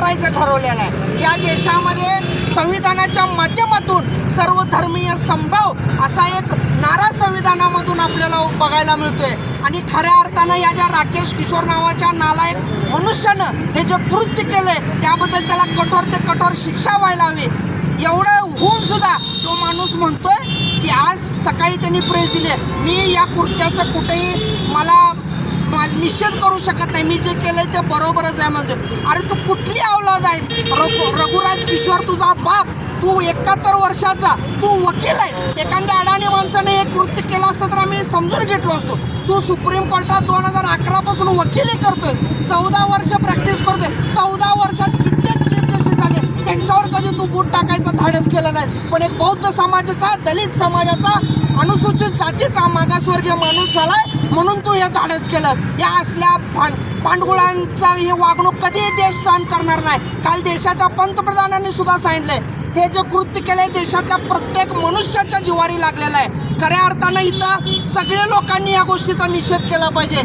करायचं ठरवलेलं आहे. या देशामध्ये संविधानाच्या माध्यमातून सर्वधर्मीय संभव असा एक नारा संविधानामधून आपल्याला बघायला मिळतोय. आणि खऱ्या अर्थानं या ज्या राकेश किशोर नावाच्या नालायक मनुष्यानं हे जे कृत्य केलंय त्याबद्दल त्याला कठोर ते कठोर शिक्षा व्हायला हवी. एवढं होऊन सुद्धा तो माणूस म्हणतोय की आज सकाळी त्यांनी प्रेस दिले. मी या कृत्याचं कुठेही मला मा- निषेध करू शकत नाही. मी जे केलंय ते बरोबरच आहे म्हणजे. अरे तू कुठली अवलाद आहेस? रघु रघुराज किशोर तुझा बाप. तू एकाहत्तर वर्षाचा. तू वकील आहे एखाद्या अडाणी माणसाने एक कृत्य केलं असतं तर आम्ही समजून घेतलो असतो. तू सुप्रीम कोर्टात दोन हजार अकरा पासून वकिली करतोय. चौदा वर्ष प्रॅक्टिस करतोय. चौदा वर्षात कित्येक चीफ जस्टिस झाले. त्यांच्यावर कधी तू बूट टाकायचं धाडस केलं नाही. पण एक बौद्ध समाजाचा दलित समाजाचा अनुसूचित जातीचा मागासवर्गीय माणूस झाला. धाडस केलं. या असल्या भांड पांडगुळांचा हे वागणूक कधी देश सहन करणार नाही. काल देशाच्या पंतप्रधानांनी सुद्धा सांगितले हे जे कृत्य केले देशातल्या प्रत्येक मनुष्याच्या जिवारी लागलेलं आहे. खऱ्या अर्थानं इथं सगळ्या लोकांनी या गोष्टीचा निषेध केला पाहिजे.